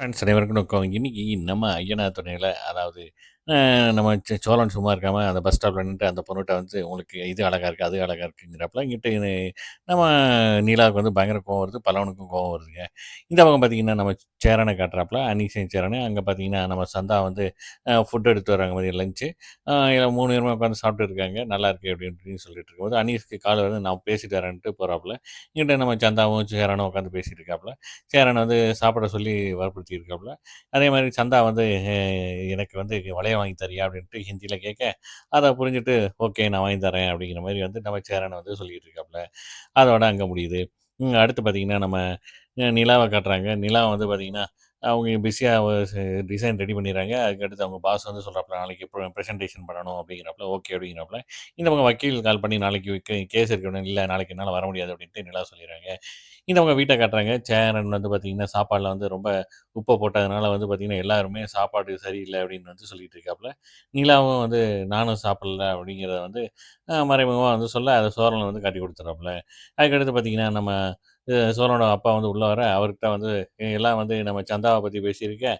Friends அனைவருக்கும் நோக்கம் இன்னைக்கு நம்ம ஐயனா துணையில் அதாவது நம்ம ச சோழன் சும்மா இருக்காம அந்த பஸ் ஸ்டாப்பில் நின்று அந்த பொண்ணுகிட்ட வந்து உங்களுக்கு இது அழகாக இருக்குது அது அழகா இருக்குங்கிறாப்புல. இங்கிட்ட இது நம்ம நீலாவுக்கு வந்து பயங்கர கோவம் வருது. பலவனுக்கும் கோவம் வருதுங்க. இந்த பக்கம் பார்த்தீங்கன்னா, நம்ம சேரனை காட்டுறாப்புல. அனீஸையும் சேரனை அங்கே பார்த்தீங்கன்னா, நம்ம சந்தா வந்து ஃபுட் எடுத்து வராங்க மாதிரி லஞ்சு இல்லை மூணு பேருமே உட்காந்து சாப்பிட்டுட்டு இருக்காங்க. நல்லா இருக்கு அப்படின்னு சொல்லிட்டு இருக்கும்போது, அனீஸ்க்கு கால் வந்து நான் பேசிட்டு வரேன்ட்டு போகிறாப்புல இங்கிட்ட நம்ம சந்தாவும், சேரனும் உட்காந்து பேசிட்டு இருக்காப்புல. சேரன் வந்து சாப்பிட சொல்லி வற்புறுத்தி இருக்காப்புல. அதே மாதிரி சந்தா வந்து எனக்கு வந்து வளைய வாங்கி தரியா?" அப்படின்ட்டு ஹிந்தியில் கேட்க, அத புரிஞ்சுட்டு, "ஓகே நான் வாங்கி தரேன்." அப்படிங்கிற மாதிரி வந்து நம்ம சேரனை வந்து சொல்லிட்டு இருக்காப்புல. அதோட அங்க முடியுது. அடுத்து பார்த்திங்கன்னா நம்ம நிலாவை காட்டுறாங்க. நிலா வந்து பார்த்திங்கன்னா அவங்க பிஸியாக டிசைன் ரெடி பண்ணிடுறாங்க. அதுக்கடுத்து அவங்க பாஸ் வந்து சொல்கிறாப்புல "நாளைக்கு ப்ர பிரசன்டேஷன் பண்ணணும்." அப்படிங்கிறாப்புல. ஓகே அப்படிங்கிறப்பல இந்த பக்கம் வக்கீல் கால் பண்ணி, "நாளைக்கு கேஸ் இருக்கணும் இல்லை நாளைக்கு என்னால் வர முடியாது." அப்படின்ட்டு நிலா சொல்லிடுறாங்க. இந்த வீட்டை வீட்ட காட்டுறாங்க. சேரன் வந்து பார்த்திங்கன்னா சாப்பாடில் வந்து ரொம்ப உப்பை போட்டதுனால வந்து பார்த்திங்கன்னா எல்லாருமே சாப்பாடு சரியில்லை அப்படின்னு வந்து சொல்லிட்டு இருக்காப்புல. நிலாவும் வந்து நானும் சாப்பிடல அப்படிங்கிறத வந்து மறைமுகமாக வந்து சொல்ல, அதை சோரனை வந்து காட்டி குடுத்துறாப்புல. அதுக்கடுத்து பார்த்தீங்கன்னா, நம்ம சோழனோட அப்பா வந்து உள்ள வர, அவர்கிட்ட வந்து எல்லாம் வந்து நம்ம சந்தாவை பற்றி பேசியிருக்கேன்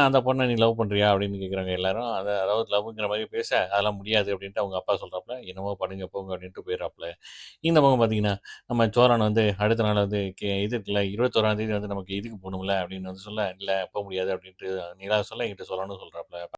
அந்த பொண்ணை நீ லவ் பண்ணுறியா அப்படின்னு கேட்குறாங்க எல்லாரும். அதை அதாவது லவ்ங்கிற மாதிரி பேச, "அதெல்லாம் முடியாது." அப்படின்ட்டு அவங்க அப்பா சொல்கிறாப்புல "என்னமோ பண்ணுங்க போங்க." அப்படின்ட்டு போயிடறாப்புல இந்த பக்கம் பார்த்தீங்கன்னா, நம்ம சோழன் வந்து அடுத்த நாள் வந்து கே இது இருக்குல்ல இருபத்தோராந்தேதி வந்து நமக்கு இதுக்கு போகணும்ல அப்படின்னு வந்து சொல்ல, இல்லை போக முடியாது." அப்படின்ட்டு நீலா சொல்ல, என்கிட்ட சொல்லணும்னு சொல்கிறாப்புல